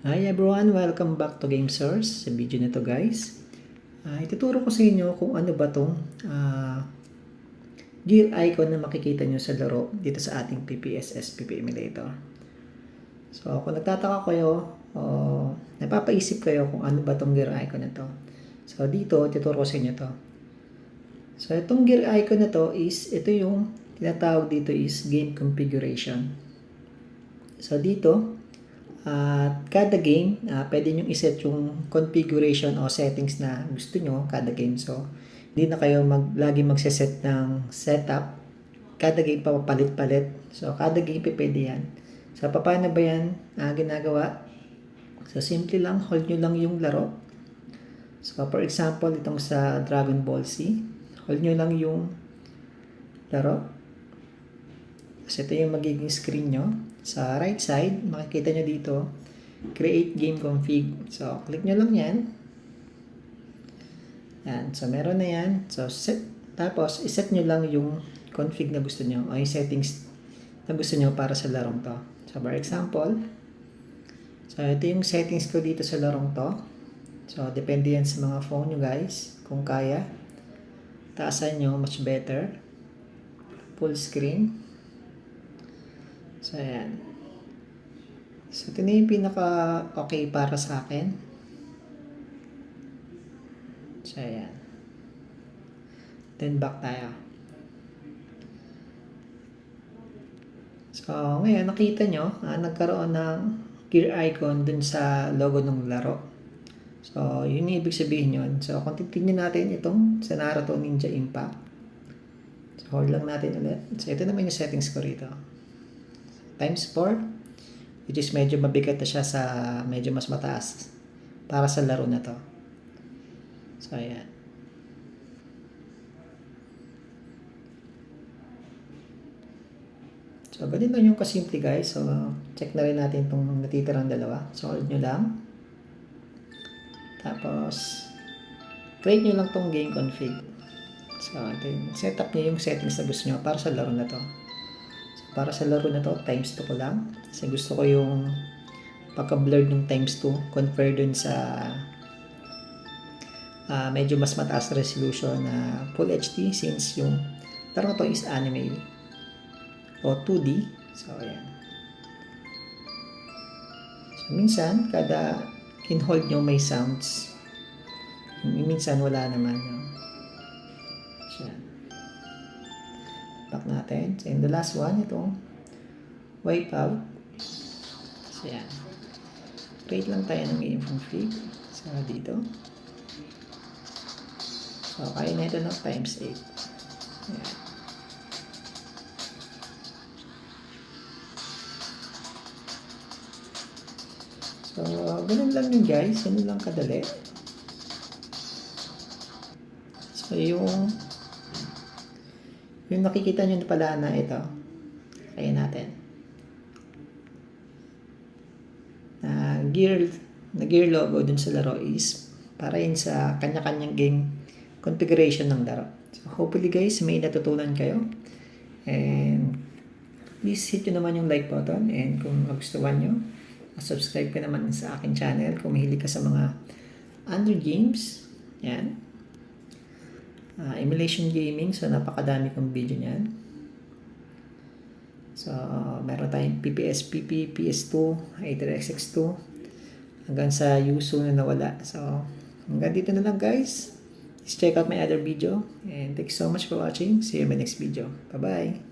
Hi everyone! Welcome back to Game Source. Sa video na to guys, uh, ituturo ko sa inyo kung ano ba tong uh, gear icon na makikita nyo sa laro dito sa ating PPSS PP Emulator. So kung nagtataka kayo, o napapaisip kayo kung ano ba tong gear icon na to. So dito, ituturo ko sa inyo to. So itong gear icon na to is, ito yung tinatawag dito is game configuration. So dito, at kada game, uh, pwede nyo iset yung configuration o settings na gusto nyo kada game. So, hindi na kayo mag, lagi magseset ng setup. Kada game pa palit-palit. So, kada game pwede yan. So, paano ba yan uh, ginagawa? So, simple lang. Hold nyo lang yung laro. So, for example, itong sa Dragon Ball Z. Hold nyo lang yung laro. So, ito yung magiging screen nyo. Sa right side, makikita nyo dito, create game config. So, click nyo lang yan. Yan. So, meron na yan. So, set. Tapos, iset nyo lang yung config na gusto nyo o yung settings na gusto nyo para sa larong to. So, for example, so, ito yung settings ko dito sa larong to. So, depende yan sa mga phone nyo guys. Kung kaya, taasan nyo, much better. Full screen. So, ayan. So, ito na yung pinaka-okay para sa akin. So, ayan. Then, back tayo. So, ngayon, nakita nyo, ah, nagkaroon ng gear icon dun sa logo ng laro. So, yun yung ibig sabihin yun. So, kung titignan natin itong sa Naruto Ninja Impact. So, hold lang natin ulit. So, ito naman yung settings ko rito times 4 which is medyo mabigat na siya sa medyo mas mataas para sa laro na to. So, ayan. So, ganun lang yung kasimple guys. So, check na rin natin itong natitirang dalawa. So, hold nyo lang. Tapos, create nyo lang tong game config. So, ito yung setup nyo yung settings na gusto nyo para sa laro na to para sa laro na to, times 2 ko lang. Kasi gusto ko yung pagka-blurred ng times 2 compare dun sa uh, medyo mas mataas resolution na full HD since yung laro to is anime o 2D. So, ayan. So, minsan, kada in-hold nyo may sounds. Minsan, wala naman. No? Back natin. So, in the last one, itong wipe out. So, yan. Create lang tayo ng game config. So, dito. So, kaya na ito ng times 8. Yan. So, ganun lang yun guys. Ganun lang kadali. So, yung yung nakikita nyo pala na ito, kaya natin. Na gear, na gear logo dun sa laro is para yun sa kanya-kanyang game configuration ng laro. So hopefully guys, may natutunan kayo. And please hit nyo naman yung like button and kung magustuhan nyo, subscribe ka naman sa akin channel kung mahilig ka sa mga under games. Yan uh, emulation gaming. So, napakadami kong video niyan. So, meron tayong PPS, PP, PS2, A3XX2, hanggang sa Yusu na nawala. So, hanggang dito na lang guys. Please check out my other video. And thanks so much for watching. See you in my next video. Bye-bye.